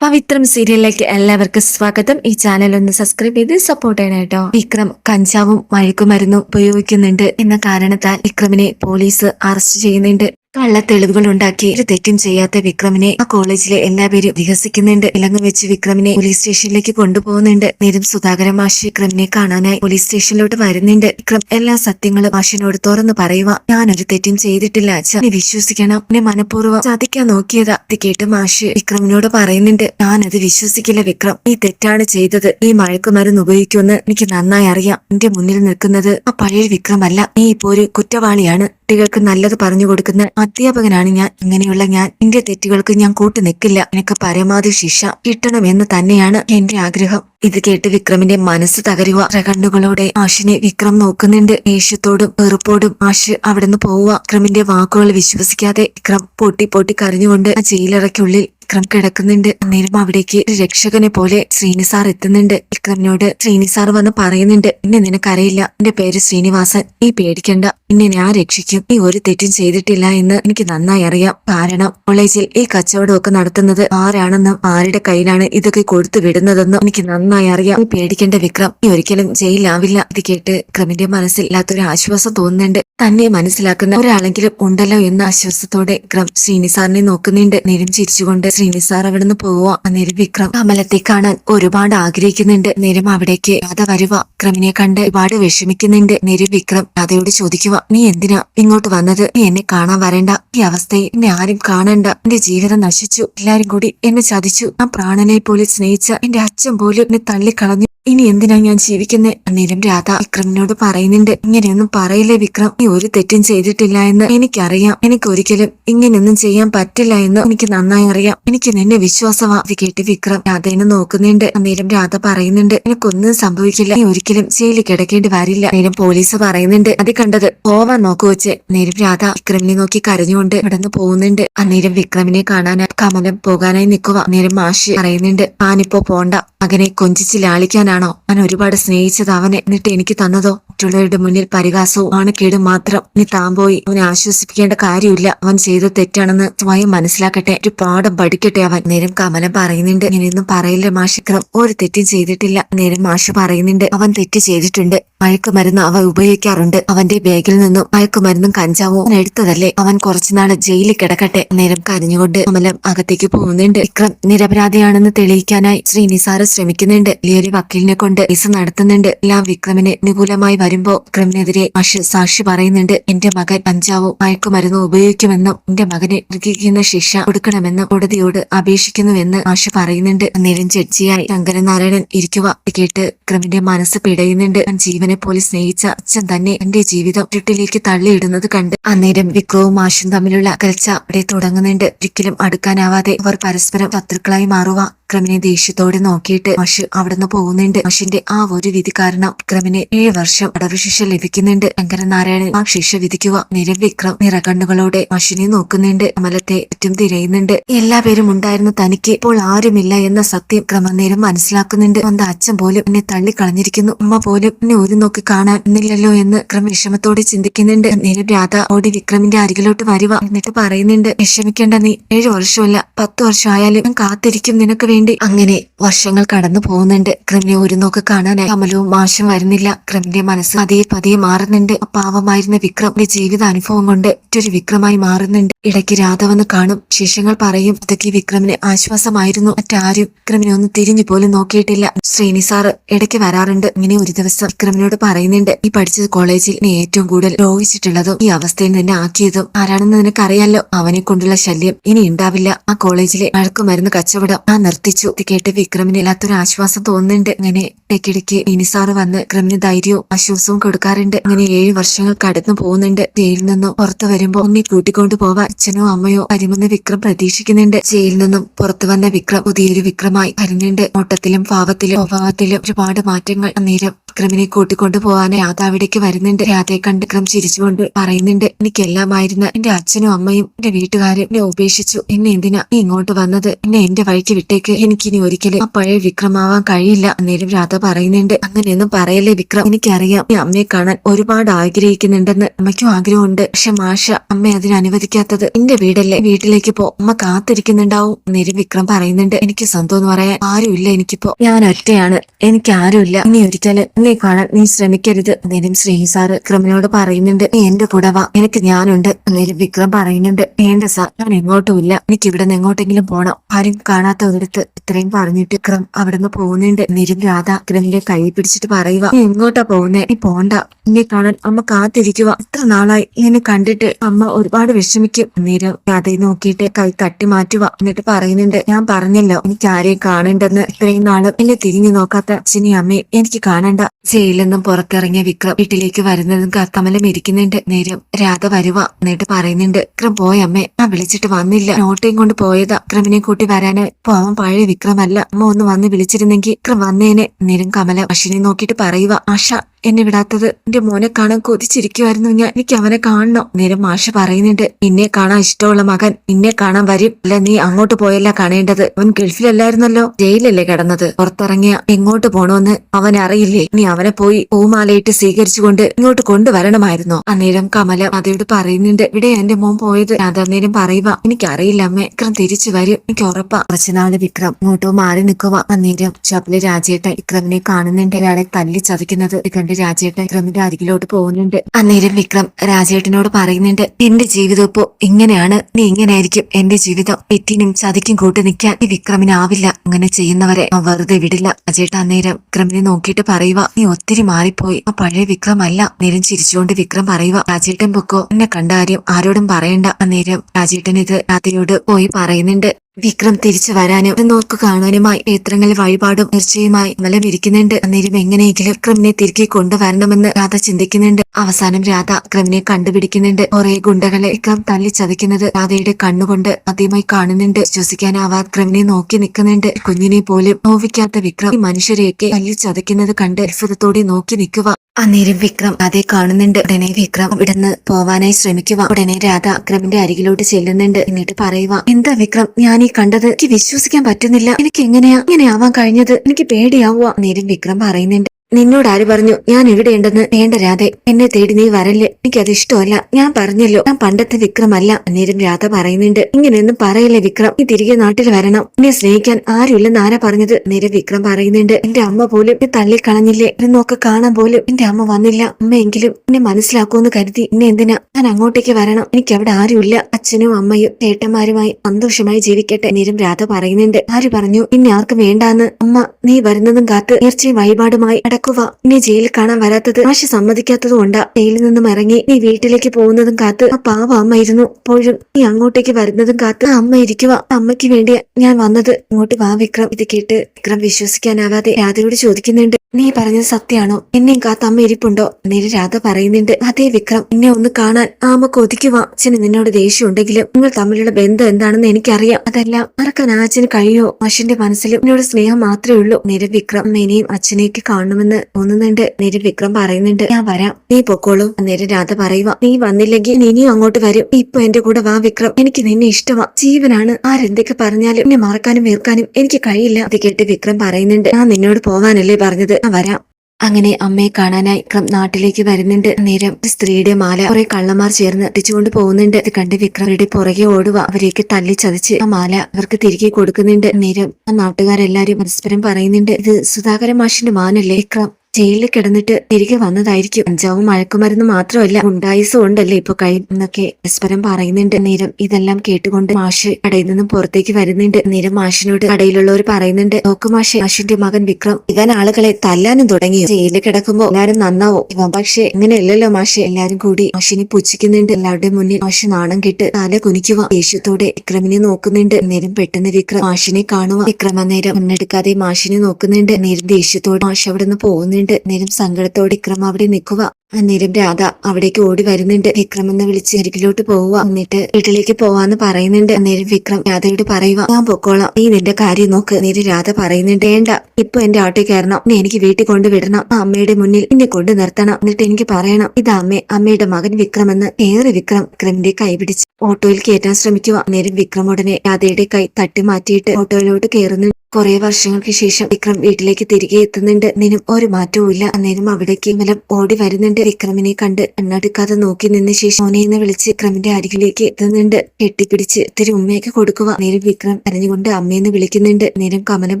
പവിത്രം സീരിയലിലേക്ക് എല്ലാവർക്കും സ്വാഗതം. ഈ ചാനൽ ഒന്ന് സബ്സ്ക്രൈബ് ചെയ്ത് സപ്പോർട്ട് ചെയ്യണം കേട്ടോ വിക്രം കഞ്ചാവും മയക്കുമരുന്നും ഉപയോഗിക്കുന്നുണ്ട്. എന്ന കാരണത്താൽ വിക്രമിനെ പോലീസ് അറസ്റ്റ് ചെയ്യുന്നുണ്ട്. കള്ള തെളിവുകൾ ഉണ്ടാക്കി ഒരു തെറ്റും ചെയ്യാത്ത വിക്രമിനെ ആ കോളേജിലെ എല്ലാവരും വികസിക്കുന്നുണ്ട്. ഇലങ്ങ് വെച്ച് വിക്രമിനെ പോലീസ് സ്റ്റേഷനിലേക്ക് കൊണ്ടുപോകുന്നുണ്ട്. നേരം സുധാകര മാഷി വിക്രമിനെ കാണാനായി പോലീസ് സ്റ്റേഷനിലോട്ട് വരുന്നുണ്ട്. വിക്രം എല്ലാ സത്യങ്ങളും മാഷിനോട് തുറന്നു പറയുക ഞാനൊരു തെറ്റും ചെയ്തിട്ടില്ല അച്ഛനെ വിശ്വസിക്കണം. എന്നെ മനഃപൂർവം ചതിക്കാൻ നോക്കിയതാ. ഇത് കേട്ട് മാഷി വിക്രമിനോട് പറയുന്നുണ്ട് ഞാനത് വിശ്വസിക്കില്ല വിക്രം. നീ തെറ്റാണ് ചെയ്തത്. ഈ മഴക്കുമരുന്ന് ഉപയോഗിക്കുമെന്ന് എനിക്ക് നന്നായി അറിയാം. എന്റെ മുന്നിൽ നിൽക്കുന്നത് ആ പഴയ വിക്രമല്ല. നീ ഇപ്പോ ഒരു കുറ്റവാളിയാണ്. കുട്ടികൾക്ക് നല്ലത് പറഞ്ഞു കൊടുക്കുന്ന അധ്യാപകനാണ് ഞാൻ. ഇങ്ങനെയുള്ള ഞാൻ എന്റെ തെറ്റുകൾക്ക് ഞാൻ കൂട്ടു നിൽക്കില്ല. എനിക്ക് പരമാവധി ശിക്ഷ കിട്ടണമെന്ന് തന്നെയാണ് എന്റെ ആഗ്രഹം. ഇത് കേട്ട് വിക്രമിന്റെ മനസ്സ് തകരുക. കണ്ണുകളോടെ ആഷിനെ വിക്രം നോക്കുന്നുണ്ട്. ദേഷ്യത്തോടും വെറുപ്പോടും ആഷ് അവിടുന്ന് പോവുക. വിക്രമിന്റെ വാക്കുകൾ വിശ്വസിക്കാതെ വിക്രം പൊട്ടി പൊട്ടി കരഞ്ഞുകൊണ്ട് ആ ജയിലറയ്ക്കുള്ളിൽ വിക്രം കിടക്കുന്നുണ്ട്. അന്നേരം അവിടേക്ക് രക്ഷകനെ പോലെ ശ്രീനി സാർ എത്തുന്നുണ്ട്. വിക്രമിനോട് ശ്രീനി സാർ വന്ന് പറയുന്നുണ്ട് എന്നെ നിനക്കറിയില്ല. എന്റെ പേര് ശ്രീനിവാസൻ. നീ പേടിക്കണ്ട. എന്നെ ഞാൻ രക്ഷിക്കും. നീ ഒരു തെറ്റും ചെയ്തിട്ടില്ല എന്ന് എനിക്ക് നന്നായി അറിയാം. കാരണം കോളേജിൽ ഈ കച്ചവടമൊക്കെ നടത്തുന്നത് ആരാണെന്നും ആരുടെ കയ്യിലാണ് ഇതൊക്കെ കൊടുത്തു വിടുന്നതെന്നും എനിക്ക് നന്നായി അറിയാം. നീ പേടിക്കേണ്ട വിക്രം. നീ ഒരിക്കലും ജയിലാവില്ല ഇത് കേട്ട് വിക്രമിന്റെ മനസ്സിൽ ഇല്ലാത്തൊരു ആശ്വാസം തോന്നുന്നുണ്ട്. തന്നെ മനസ്സിലാക്കുന്ന ഒരാളെങ്കിലും ഉണ്ടല്ലോ എന്ന ആശ്വാസത്തോടെ വിക്രം ശ്രീനിസാറിനെ നോക്കുന്നുണ്ട്. നേരം ചിരിച്ചുകൊണ്ട് ശ്രീനിസാർ അവിടുന്ന് പോവുക അന്നേരം വിക്രം കമലത്തെ കാണാൻ ഒരുപാട് ആഗ്രഹിക്കുന്നുണ്ട്. നേരം അവിടേക്ക് രാധ വരുക വിക്രമിനെ കണ്ട് ഒരുപാട് വിഷമിക്കുന്നുണ്ട്. നേരം വിക്രം രാധയോട് ചോദിക്കുക നീ എന്തിനാ ഇങ്ങോട്ട് വന്നത്? നീ എന്നെ കാണാൻ വരണ്ട. ഈ അവസ്ഥയിൽ എന്നെ ആരും കാണണ്ട. എന്റെ ജീവിതം നശിച്ചു. എല്ലാരും കൂടി എന്നെ ചതിച്ചു. ആ പ്രാണനെ പോലെ സ്നേഹിച്ച എന്റെ അച്ഛൻ പോലും എന്നെ തള്ളിക്കളഞ്ഞു. ഇനി എന്തിനാ ഞാൻ ജീവിക്കുന്നത് അന്നേരം രാധ വിക്രമിനോട് പറയുന്നുണ്ട്. ഇങ്ങനെയൊന്നും പറയില്ലേ വിക്രം? നീ ഒരു തെറ്റും ചെയ്തിട്ടില്ല എന്ന് എനിക്കറിയാം. എനിക്ക് ഒരിക്കലും ഇങ്ങനെയൊന്നും ചെയ്യാൻ പറ്റില്ല എന്ന് എനിക്ക് നന്നായി അറിയാം. എനിക്ക് നിന്നെ വിശ്വാസമാ. അത് കേട്ട് വിക്രം രാധേനെ നോക്കുന്നുണ്ട്. അന്നേരം രാധ പറയുന്നുണ്ട് എനിക്കൊന്നും സംഭവിക്കില്ല. നീ ഒരിക്കലും ജയിലിൽ കിടക്കേണ്ടി വരില്ല. നേരം പോലീസ് പറയുന്നുണ്ട് അത് കണ്ടത് പോവാൻ നോക്കു വെച്ച് നേരം രാധ വിക്രമിനെ നോക്കി കരഞ്ഞുകൊണ്ട് ഇവിടുന്ന് പോകുന്നുണ്ട്. അന്നേരം വിക്രമിനെ കാണാനായി കമലം പോകാനായി നിൽക്കുക അന്നേരം മാഷി പറയുന്നുണ്ട് താനിപ്പോ പോണ്ട. മകനെ കൊഞ്ചിച്ച് ലാളിക്കാനാണോ? ഞാൻ ഒരുപാട് സ്നേഹിച്ചത് അവനെ എന്നിട്ട് എനിക്ക് തന്നതോ? മറ്റുള്ളവരുടെ മുന്നിൽ പരിഹാസവും ആണക്കേടും മാത്രം ഇനി താൻ പോയി അവനെ ആശ്വസിപ്പിക്കേണ്ട കാര്യമില്ല. അവൻ ചെയ്ത തെറ്റാണെന്ന് സ്വയം മനസ്സിലാക്കട്ടെ. ഒരു പാഠം പഠിക്കട്ടെ അവൻ. നേരം കമലം പറയുന്നുണ്ട്. ഇങ്ങനെയൊന്നും പറയില്ല മാഷിക്രം ഒരു തെറ്റും ചെയ്തിട്ടില്ല. നേരം മാഷ് പറയുന്നുണ്ട്. അവൻ തെറ്റ് ചെയ്തിട്ടുണ്ട്. മയക്കുമരുന്ന് അവ ഉപയോഗിക്കാറുണ്ട്. അവന്റെ ബാഗിൽ നിന്നും മയക്കുമരുന്നും കഞ്ചാവും എടുത്തതല്ലേ? അവൻ കുറച്ചുനാൾ ജയിലിൽ കിടക്കട്ടെ നേരം കരഞ്ഞുകൊണ്ട് അമലം അകത്തേക്ക് പോകുന്നുണ്ട്. വിക്രം നിരപരാധിയാണെന്ന് തെളിയിക്കാനായി ശ്രീ നിസാറ് ശ്രമിക്കുന്നുണ്ട്. വലിയൊരു വക്കീലിനെ കൊണ്ട് കേസ് നടത്തുന്നുണ്ട്. എല്ലാം വിക്രമിന് അനുകൂലമായി വരുമ്പോ വിക്രമിനെതിരെ മാഷ് സാക്ഷി പറയുന്നുണ്ട്. എന്റെ മകൻ കഞ്ചാവും മയക്കുമരുന്നും ഉപയോഗിക്കുമെന്നും എന്റെ മകന് നൽകിയിരിക്കുന്ന ശിക്ഷ കൊടുക്കണമെന്നും കോടതിയോട് അപേക്ഷിക്കുന്നുവെന്ന് മാഷ് പറയുന്നുണ്ട്. അന്നേരം ജഡ്ജിയായി ശങ്കരനാരായണൻ ഇരിക്കുക കേട്ട് വിക്രമിന്റെ മനസ്സ് പിടയുന്നുണ്ട്. താൻ ജീവനെ പോലെ സ്നേഹിച്ച അച്ഛൻ തന്നെ എന്റെ ജീവിതം ഇരുട്ടിലേക്ക് തള്ളിയിടുന്നത് കണ്ട് അന്നേരം വിക്രവും മാഷും തമ്മിലുള്ള അകൽച്ച അവിടെ തുടങ്ങുന്നുണ്ട്. ഒരിക്കലും അടുക്കാനാവാതെ അവർ പരസ്പരം ശത്രുക്കളായി മാറുക വിക്രമിനെ ദേഷ്യത്തോടെ നോക്കിയിട്ട് മഷ് അവിടുന്ന് പോകുന്നുണ്ട്. മഷിന്റെ ആ ഒരു വിധി കാരണം വിക്രമിന് ഏഴ് വർഷം അടവ് ശിക്ഷ ലഭിക്കുന്നുണ്ട്. ശങ്കരനാരായണൻ ആ ശിക്ഷ വിധിക്കുക. നിരം വിക്രം നിറകണ്ണുകളോടെ മഷിനെ നോക്കുന്നുണ്ട്. കമലത്തെ ഏറ്റവും തിരയുന്നുണ്ട്. എല്ലാ പേരും ഉണ്ടായിരുന്ന തനിക്ക് ഇപ്പോൾ ആരുമില്ല എന്ന സത്യം ക്രമനേരം മനസ്സിലാക്കുന്നുണ്ട്. സ്വന്തം അച്ഛൻ പോലും എന്നെ തള്ളിക്കളഞ്ഞിരിക്കുന്നു. അമ്മ പോലും എന്നെ ഒരു നോക്കി കാണാനില്ലല്ലോ എന്ന് വിക്രം വിഷമത്തോടെ ചിന്തിക്കുന്നുണ്ട്. നേരം രാധ ഓടി വിക്രമിന്റെ അരികിലോട്ട് വരുക എന്നിട്ട് പറയുന്നുണ്ട് വിഷമിക്കേണ്ട നീ ഏഴു വർഷമല്ല പത്തു വർഷമായാലും ഞാൻ കാത്തിരിക്കും നിനക്ക് വേണ്ടി. അങ്ങനെ വർഷങ്ങൾ കടന്നു പോകുന്നുണ്ട്. ക്രിമിനെ ഒരു നോക്ക് കാണാനായി. കമലവും മാഷം വരുന്നില്ല. ക്രിമിന്റെ മനസ്സ് പതിയെ പതിയെ മാറുന്നുണ്ട്. പാവമായിരുന്ന വിക്രമിന്റെ ജീവിത അനുഭവം കൊണ്ട് മറ്റൊരു വിക്രമായി മാറുന്നുണ്ട്. ഇടയ്ക്ക് രാധ വന്ന് കാണും. ശേഷങ്ങൾ പറയും അതൊക്കെ വിക്രമിന് ആശ്വാസമായിരുന്നു. മറ്റാരും വിക്രമിനെ ഒന്ന് തിരിഞ്ഞു പോലും നോക്കിയിട്ടില്ല. ശ്രീനി സാറ് ഇടയ്ക്ക് വരാറുണ്ട്. ഇങ്ങനെ ഒരു ദിവസം വിക്രമിനോട് പറയുന്നുണ്ട്. ഈ പഠിച്ചത് കോളേജിൽ ഏറ്റവും കൂടുതൽ രോഗിച്ചിട്ടുള്ളതും ഈ അവസ്ഥയിൽ നിന്നെ ആക്കിയതും ആരാണെന്ന് നിനക്കറിയാലോ? അവനെ കൊണ്ടുള്ള ശല്യം ഇനി ഉണ്ടാവില്ല. ആ കോളേജിലെ മഴക്കുമരുന്ന് കച്ചവടം ആ നിർത്തിച്ചു. ഇത് കേട്ട് വിക്രമിന് ഇല്ലാത്തൊരു ആശ്വാസം തോന്നുന്നുണ്ട്. ഇങ്ങനെ ഇടയ്ക്കിടയ്ക്ക് ഇനിസാറ് വന്ന് വിക്രമിന് ധൈര്യവും ആശ്വാസവും കൊടുക്കാറുണ്ട്. അങ്ങനെ ഏഴ് വർഷങ്ങൾ കടന്നു പോകുന്നുണ്ട്. ജയിലിൽ നിന്നും പുറത്തു വരുമ്പോ ഉണ്ണി കൂട്ടിക്കൊണ്ടു പോവാൻ അച്ഛനോ അമ്മയോ വരുമെന്ന് വിക്രം പ്രതീക്ഷിക്കുന്നുണ്ട്. ജയിലിൽ നിന്നും പുറത്തു വന്ന വിക്രം പുതിയൊരു വിക്രമായി വരുന്നുണ്ട് ഓട്ടത്തിലും പാവത്തിലും സ്വഭാവത്തിലും ഒരുപാട് മാറ്റങ്ങൾ അന്നേരം വിക്രമിനെ കൂട്ടിക്കൊണ്ടു പോവാൻ രാധ അവിടേക്ക് വരുന്നുണ്ട്. രാധയെ കണ്ട് വിക്രം ചിരിച്ചുകൊണ്ട് പറയുന്നുണ്ട് എനിക്കെല്ലാമായിരുന്ന എന്റെ അച്ഛനും അമ്മയും എന്റെ വീട്ടുകാരും എന്നെ ഉപേക്ഷിച്ചു. എന്നെ എന്തിനാ നീ ഇങ്ങോട്ട് വന്നത്? എന്നെ എന്റെ വഴിക്ക് വിട്ടേക്ക്. എനിക്കിനി ഒരിക്കലും ആ പഴയ വിക്രമാവാൻ കഴിയില്ല. അന്നേരം രാധ പറയുന്നുണ്ട് അങ്ങനെയൊന്നും പറയല്ലേ വിക്രം. എനിക്കറിയാം ഈ അമ്മയെ കാണാൻ ഒരുപാട് ആഗ്രഹിക്കുന്നുണ്ടെന്ന്. അമ്മയ്ക്കും ആഗ്രഹമുണ്ട്. പക്ഷെ മാഷ അമ്മ അതിന് അനുവദിക്കാത്തത് എന്റെ വീടല്ലേ? വീട്ടിലേക്ക് പോ. അമ്മ കാത്തിരിക്കുന്നുണ്ടാവും. അന്നേരം വിക്രം പറയുന്നുണ്ട് എനിക്ക് സ്വന്തം എന്ന് പറയാൻ ആരുമില്ല എനിക്കിപ്പോ. ഞാൻ ഒറ്റയാണ്. എനിക്ക് ആരുമില്ല. ഇനി ഒരിക്കലും എന്നെ കാണാൻ നീ ശ്രമിക്കരുത് അന്നേരം ശ്രീസാറ് വിക്രമിനോട് പറയുന്നുണ്ട്. നീ എന്റെ കൂടെ വാ. എനിക്ക് ഞാനുണ്ട്. അന്നേരം വിക്രം പറയുന്നുണ്ട്. വേണ്ട സാർ ഞാൻ എങ്ങോട്ടുമില്ല എനിക്ക് ഇവിടെ നിന്ന് എങ്ങോട്ടെങ്കിലും പോണം. ആരും കാണാത്ത ഒരിടത്ത് ഇത്രയും പറഞ്ഞിട്ട് അവിടെ നിന്ന് പോകുന്നുണ്ട്. നിരും രാധ വിക്രമിന്റെ കൈ പിടിച്ചിട്ട് പറയുക നീ എങ്ങോട്ടാ പോകുന്നേ? നീ പോണ്ട. എന്നെ കാണാൻ അമ്മ കാത്തിരിക്കുക ഇത്ര നാളായി. എന്നെ കണ്ടിട്ട് അമ്മ ഒരുപാട് വിഷമിക്കും. അന്നേരം രാധയെ നോക്കിയിട്ട് കൈ തട്ടി മാറ്റുക എന്നിട്ട് പറയുന്നുണ്ട് ഞാൻ പറഞ്ഞല്ലോ എനിക്ക് ആരെയും കാണണ്ടെന്ന്. ഇത്രയും നാളും എന്നെ തിരിഞ്ഞു നോക്കാത്ത അച്ഛനെയും അമ്മയും എനിക്ക് കാണണ്ട. ജയിലിൽ നിന്നും പുറത്തിറങ്ങിയ വിക്രം വീട്ടിലേക്ക് വരുന്നതും ക- കമലം ഇരിക്കുന്നുണ്ട്. നേരം രാധ വരുവ. എന്നിട്ട് പറയുന്നുണ്ട് വിക്രം പോയ അമ്മേ. ഞാൻ വിളിച്ചിട്ട് വന്നില്ല. നോട്ടയും കൊണ്ട് പോയതാ. വിക്രമിനെ കൂട്ടി വരാന് പോവൻ പഴയ വിക്രമല്ല. അമ്മ ഒന്ന് വന്ന് വിളിച്ചിരുന്നെങ്കിൽ വിക്രം വന്നേനെ. നേരം കമല അശ്വിനെ നോക്കിയിട്ട് പറയുക ആശ എന്നെ വിടാത്തത് എന്റെ മോനെ കാണാൻ കൊതിച്ചിരിക്കുമായിരുന്നു ഞാൻ എനിക്ക് അവനെ കാണണം. നേരം മാഷ പറയുന്നുണ്ട് നിന്നെ കാണാൻ ഇഷ്ടമുള്ള മകൻ നിന്നെ കാണാൻ വരും. അല്ല നീ അങ്ങോട്ട് പോയല്ല കാണേണ്ടത്. അവൻ ഗൾഫിലല്ലായിരുന്നല്ലോ. ജയിലല്ലേ കിടന്നത്. പുറത്തിറങ്ങിയ എങ്ങോട്ട് പോണോന്ന് അവൻ അറിയില്ലേ. നീ അവനെ പോയി പൂമാലയിട്ട് സ്വീകരിച്ചുകൊണ്ട് ഇങ്ങോട്ട് കൊണ്ടുവരണമായിരുന്നു. അന്നേരം കമല അതയോട് പറയുന്നുണ്ട് ഇവിടെ എന്റെ മോൻ പോയത്. അതന്നേരം പറയുക എനിക്കറിയില്ല അമ്മ വിക്രം തിരിച്ചു വരും. എനിക്ക് ഉറപ്പാ. കുറച്ചുനാൾ വിക്രം ഇങ്ങോട്ടോ മാറി നിൽക്കുക അന്നേരം ഷപ്പിലെ രാജേട്ടൻ വിക്രമിനെ കാണുന്നുണ്ട്. ഇയാളെ തല്ലി ചതിക്കുന്നത് കണ്ട് രാജേട്ടൻ വിക്രമിന്റെ അരികിലോട്ട് പോകുന്നുണ്ട്. അന്നേരം വിക്രം രാജേട്ടനോട് പറയുന്നുണ്ട് എന്റെ ജീവിതം ഇപ്പോ ഇങ്ങനെയാണ്. നീ ഇങ്ങനെയായിരിക്കും എന്റെ ജീവിതം. തെറ്റിനും ചതിക്കും കൂട്ടി നിൽക്കാൻ ഈ വിക്രമിനാവില്ല. അങ്ങനെ ചെയ്യുന്നവരെ വെറുതെ വിടില്ല. രാജേട്ട അന്നേരം വിക്രമിനെ നോക്കിയിട്ട് പറയുക നീ ഒത്തിരി മാറിപ്പോയി. ആ പഴയ വിക്രം അല്ല നേരം ചിരിച്ചുകൊണ്ട് വിക്രം പറയുക രാജേട്ടൻ പൊക്കോ? എന്നെ കണ്ട കാര്യം ആരോടും പറയണ്ട. അന്നേരം രാജേട്ടൻ ഇത് രാത്രിയോട് പോയി പറയുന്നുണ്ട്. വിക്രം തിരിച്ചു വരാനും നോക്കു കാണാനുമായി ക്ഷേത്രങ്ങളിൽ വഴിപാടും തീർച്ചയുമായി മലം ഇരിക്കുന്നുണ്ട്. അന്നേരം എങ്ങനെയെങ്കിലും വിക്രമിനെ തിരികെ കൊണ്ടുവരണമെന്ന് രാധ ചിന്തിക്കുന്നുണ്ട്. അവസാനം രാധ വിക്രമിനെ കണ്ടുപിടിക്കുന്നുണ്ട്. കുറെ ഗുണ്ടകളെ വിക്രം തല്ലി ചതിക്കുന്നത് രാധയുടെ കണ്ണുകൊണ്ട് ആദ്യമായി കാണുന്നുണ്ട്. വിശ്വസിക്കാനാവാ വിക്രമിനെ നോക്കി നിൽക്കുന്നുണ്ട്. കുഞ്ഞിനെ പോലും നോവിക്കാത്ത വിക്രം മനുഷ്യരെയൊക്കെ തല്ലി ചതിക്കുന്നത് കണ്ട് അത്ഭുതത്തോടെ നോക്കി നിൽക്കുക. അന്നേരം വിക്രം അതേ കാണുന്നുണ്ട്. ഉടനെ വിക്രം ഇവിടുന്ന് പോവാനായി ശ്രമിക്കുക ഉടനെ രാധ വിക്രമിന്റെ അരികിലോട്ട് ചെല്ലുന്നുണ്ട്. എന്നിട്ട് പറയുക എന്താ വിക്രം? ഞാൻ ഈ കണ്ടത് എനിക്ക് വിശ്വസിക്കാൻ പറ്റുന്നില്ല. എനിക്ക് എങ്ങനെയാ ഇങ്ങനെ ആവാൻ കഴിഞ്ഞത്? എനിക്ക് പേടിയാവുക അന്നേരം വിക്രം പറയുന്നുണ്ട് നിന്നോട് ആര് പറഞ്ഞു ഞാൻ ഇവിടെയുണ്ടെന്ന് വേണ്ട രാധെ. എന്നെ തേടി നീ വരല്ലേ. എനിക്കത് ഇഷ്ടമല്ല. ഞാൻ പറഞ്ഞല്ലോ ഞാൻ പണ്ടത്തെ വിക്രമല്ല അന്നേരം രാധ പറയുന്നുണ്ട്. ഇങ്ങനെയൊന്നും പറയല്ലേ വിക്രം. നീ തിരികെ നാട്ടിൽ വരണം. എന്നെ സ്നേഹിക്കാൻ ആരുമില്ലെന്ന് ആരാ പറഞ്ഞത്? നേരെ വിക്രം പറയുന്നുണ്ട്. എന്റെ അമ്മ പോലും എന്നെ തള്ളിക്കളഞ്ഞില്ലേ? എന്നൊക്കെ കാണാൻ പോലും എന്റെ അമ്മ വന്നില്ല. അമ്മയെങ്കിലും എന്നെ മനസ്സിലാക്കുമെന്ന് കരുതി. എന്നെ എന്തിനാ? ഞാൻ അങ്ങോട്ടേക്ക് വരണം. എനിക്ക് അവിടെ ആരുമില്ല. അച്ഛനും അമ്മയും ചേട്ടന്മാരുമായി സന്തോഷമായി ജീവിക്കട്ടെ നേരം രാധ പറയുന്നുണ്ട്. ആര് പറഞ്ഞു? ഇനി ആർക്കും വേണ്ടാന്ന്. അമ്മ നീ വരുന്നതും കാത്ത് നേർച്ചയും വഴിപാടുമായി അടക്കുക ഇനി ജയിലിൽ കാണാൻ വരാത്തത് ആശ സമ്മതിക്കാത്തത് കൊണ്ടാ ജയിലിൽ നിന്നും ഇറങ്ങി നീ വീട്ടിലേക്ക് പോകുന്നതും കാത്ത്. ആ പാവ അമ്മ ഇരുന്നു. അപ്പോഴും നീ അങ്ങോട്ടേക്ക് വരുന്നതും കാത്ത്. ആ അമ്മ ഇരിക്കുക അമ്മയ്ക്ക് വേണ്ടി ഞാൻ വന്നത്. ഇങ്ങോട്ട് വാ വിക്രം. ഇത് കേട്ട് വിക്രം വിശ്വസിക്കാനാവാതെ രാധയോട് ചോദിക്കുന്നുണ്ട്. നീ പറഞ്ഞത് സത്യാണോ എന്നെയും കാത്ത് അമ്മ ഇരിപ്പുണ്ടോ? നേരെ രാധ പറയുന്നുണ്ട്. അതേ വിക്രം എന്നെ ഒന്ന് കാണാൻ ആമ കൊതിക്കുക അച്ഛന് നിന്നോട് ദേഷ്യം ഉണ്ടെങ്കിലും നിങ്ങൾ തമ്മിലുള്ള ബന്ധം എന്താണെന്ന് എനിക്കറിയാം. അതെല്ലാം മറക്കാൻ അച്ഛന് കഴിയോ അച്ഛന്റെ മനസ്സിൽ എന്നോട് സ്നേഹം മാത്രമേ ഉള്ളൂ. നേരെ വിക്രം അമ്മേനെയും അച്ഛനെയൊക്കെ കാണണമെന്ന് തോന്നുന്നുണ്ട്. നേരെ വിക്രം പറയുന്നുണ്ട് ഞാൻ വരാം. നീ പൊക്കോളൂ. നേരെ രാധ പറയുക നീ വന്നില്ലെങ്കിൽ ഇനിയും അങ്ങോട്ട് വരും. ഇപ്പൊ എന്റെ കൂടെ വാ വിക്രം. എനിക്ക് നിന്നെ ഇഷ്ടമാ. ജീവനാണ്. ആരെന്തൊക്കെ പറഞ്ഞാലും എന്നെ മറക്കാനും വീർക്കാനും എനിക്ക് കഴിയില്ല. അത് കേട്ട് വിക്രം പറയുന്നുണ്ട് ഞാൻ നിന്നോട് പോവാനല്ലേ പറഞ്ഞത്. വരാം. അങ്ങനെ അമ്മയെ കാണാനായി വിക്രം നാട്ടിലേക്ക് വരുന്നുണ്ട്. നേരം സ്ത്രീയുടെ മാല കുറെ കള്ളന്മാർ ചേർന്ന് എത്തിച്ചുകൊണ്ട് പോകുന്നുണ്ട്. ഇത് കണ്ട് വിക്രം അവരുടെ പുറകെ ഓടുക അവരേക്ക് തല്ലി ചതച്ച് ആ മാല അവർക്ക് തിരികെ കൊടുക്കുന്നുണ്ട്. നേരം ആ നാട്ടുകാരെല്ലാരും പരസ്പരം പറയുന്നുണ്ട് ഇത് സുധാകര മാഷിന്റെ മാനല്ലേ വിക്രം ജയിലിൽ കിടന്നിട്ട് തിരികെ വന്നതായിരിക്കും. കഞ്ചാവും മയക്കുമരുന്ന് മാത്രമല്ല ഉണ്ടായുസും ഉണ്ടല്ലേ ഇപ്പൊ കൈ എന്നൊക്കെ പരസ്പരം പറയുന്നുണ്ട്. നേരം ഇതെല്ലാം കേട്ടുകൊണ്ട് മാഷ് കടയിൽ നിന്നും പുറത്തേക്ക് വരുന്നുണ്ട്. നേരം മാഷിനോട് കടയിലുള്ളവർ പറയുന്നുണ്ട് നോക്ക് മാഷെ മാഷിന്റെ മകൻ വിക്രം ഇവൻ ആളുകളെ തല്ലാനും തുടങ്ങി. ജയിലിൽ കിടക്കുമ്പോ എല്ലാരും നന്നാവോ? ഇവൻ പക്ഷെ ഇങ്ങനെയല്ലല്ലോ മാഷെ. എല്ലാരും കൂടി മാഷിനെ പുച്ഛിക്കുന്നുണ്ട്. എല്ലാവരുടെ മുന്നിൽ മാഷ് നാണം കെട്ട് തല കുനിക്കുക. ദേഷ്യത്തോടെ വിക്രമിനെ നോക്കുന്നുണ്ട്. നേരം പെട്ടെന്ന് വിക്രം മാഷിനെ കാണുക. വിക്രം നേരം മുന്നെടുക്കാതെ മാഷിനെ നോക്കുന്നുണ്ട്. നേരം ദേഷ്യത്തോടെ മാഷ് അവിടെ നിന്ന് പോകുന്നുണ്ട്. പറയുന്നുണ്ട് നിരം സങ്കടത്തോടെ വിക്രം അവിടെ നിൽക്കുക. അന്നേരം രാധ അവിടേക്ക് ഓടി വരുന്നുണ്ട്. വിക്രം എന്ന് വിളിച്ച് അരികിലോട്ട് പോവുക. എന്നിട്ട് വീട്ടിലേക്ക് പോവാന്ന് പറയുന്നുണ്ട്. അന്നേരം വിക്രം രാധയോട് പറയുക. ഞാൻ പൊക്കോളാം. നീ നിന്റെ കാര്യം നോക്ക്. നേരെ രാധ പറയുന്നുണ്ട്. വേണ്ട. ഇപ്പൊ എന്റെ ആട്ടോ കയറണം നീ എനിക്ക് വീട്ടിൽ കൊണ്ടുവിടണം അമ്മയുടെ മുന്നിൽ എന്നെ കൊണ്ടു നിർത്തണം. എന്നിട്ട് എനിക്ക് പറയണം. ഇത് അമ്മ അമ്മയുടെ മകൻ വിക്രം എന്ന്. ഏറെ വിക്രം വിക്രമിന്റെ കൈ പിടിച്ച് ഓട്ടോയിൽ കയറ്റാൻ ശ്രമിക്കുക. അന്നേരം വിക്രം ഉടനെ രാധയുടെ കൈ തട്ടി മാറ്റിയിട്ട് ഓട്ടോയിലോട്ട് കയറുന്നു. കുറെ വർഷങ്ങൾക്ക് ശേഷം വിക്രം വീട്ടിലേക്ക് തിരികെ എത്തുന്നുണ്ട്. നിനും ഒരു മാറ്റവും ഇല്ല. അന്നേരം അവിടേക്ക് വിമലം ഓടി വരുന്നുണ്ട്. വിക്രമിനെ കണ്ട് കണ്ണെടുക്കാതെ നോക്കി നിന്ന ശേഷം മോനെ എന്ന് വിളിച്ച് വിക്രമിന്റെ അരികിലേക്ക് എത്തുന്നുണ്ട്. കെട്ടിപ്പിടിച്ച് ഇത്തിരി ഉമ്മയൊക്കെ കൊടുക്കുക. നേരം വിക്രം കരഞ്ഞുകൊണ്ട് അമ്മയെന്ന് വിളിക്കുന്നുണ്ട്. നേരം കമലം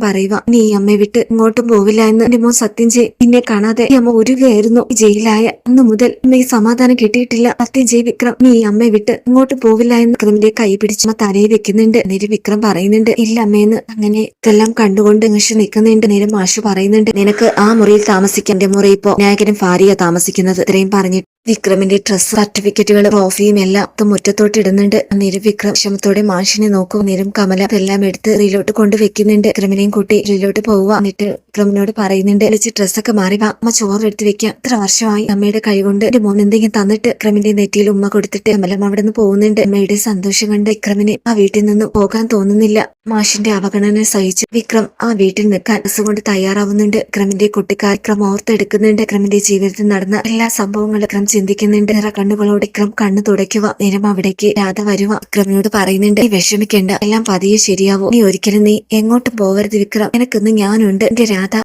പറയുക നീ അമ്മയെ വിട്ട് ഇങ്ങോട്ടും പോവില്ല എന്ന്. എന്റെ മോൻ സത്യം ചെയ്. നിന്നെ കാണാതെ അമ്മ ഒരുകയായിരുന്നു ജയിലായ അന്ന് മുതൽ അമ്മയ്ക്ക് സമാധാനം കിട്ടിയിട്ടില്ല. സത്യം ചെയ് വിക്രം. നീ അമ്മയെ വിട്ട് ഇങ്ങോട്ട് പോവില്ല എന്ന്. വിക്രമിന്റെ കൈ പിടിച്ച് തലയിൽ വെക്കുന്നുണ്ട്. നേരം വിക്രം പറയുന്നുണ്ട് ഇല്ല അമ്മയെന്ന് അങ്ങനെ ഇതെല്ലാം കണ്ടുകൊണ്ട് ഇങ്ങനെ നിൽക്കുന്നുണ്ട് നേരം മാഷു പറയുന്നുണ്ട് നിനക്ക് ആ മുറിയിൽ താമസിക്കാൻ. മുറി ഇപ്പോ വിനായകനും ഭാര്യ താമസിക്കുന്നത്. ഇത്രയും പറഞ്ഞിട്ട് വിക്രമിന്റെ ഡ്രസ് സർട്ടിഫിക്കറ്റുകൾ ട്രോഫിയും എല്ലാം മുറ്റത്തോട്ട് ഇടുന്നുണ്ട്. അന്നേരം വിക്രം ക്ഷമത്തോടെ മാഷിനെ നോക്കും. നേരം കമല എല്ലാം എടുത്ത് റീലോട്ട് കൊണ്ട് വെക്കുന്നുണ്ട് വിക്രമിനെയും കൂട്ടി റീലോട്ട് പോവുക. എന്നിട്ട് വിക്രമിനോട് പറയുന്നുണ്ട് വിളിച്ച് ഡ്രസ്സൊക്കെ മാറി വാ. അമ്മ ചോറ് എടുത്ത് വെക്കാം. ഇത്ര വർഷമായി അമ്മയുടെ കൈ കൊണ്ട് എന്റെ മോൻ എന്തെങ്കിലും തന്നിട്ട് വിക്രമിന്റെ നെറ്റിയിൽ ഉമ്മ കൊടുത്തിട്ട് കമലം അവിടെ നിന്ന് പോകുന്നുണ്ട്. അമ്മയുടെ സന്തോഷം കണ്ട് വിക്രമിന് ആ വീട്ടിൽ നിന്ന് പോകാൻ തോന്നുന്നില്ല. മാഷിന്റെ അവഗണന സഹിച്ച് വിക്രം ആ വീട്ടിൽ നിൽക്കാൻ കൊണ്ട് തയ്യാറാവുന്നുണ്ട്. വിക്രമിന്റെ കുട്ടിക്കാർ വിക്രം ഓർത്തെടുക്കുന്നുണ്ട്. വിക്രമിന്റെ ജീവിതത്തിൽ നടന്ന എല്ലാ സംഭവങ്ങളും വിക്രം ചിന്തിക്കുന്നുണ്ട് നിറ കണ്ണുകളോട് വിക്രം കണ്ണു തുടയ്ക്കുക. നേരം അവിടേക്ക് രാധ വരുക വിക്രമിനോട് പറയുന്നുണ്ട് നീ വിഷമിക്കേണ്ട. എല്ലാം പതിയെ ശരിയാവും. നീ ഒരിക്കലും നീ എങ്ങോട്ടും പോവരുത് വിക്രം. എനക്കൊന്ന് ഞാനുണ്ട്. എന്റെ രാധ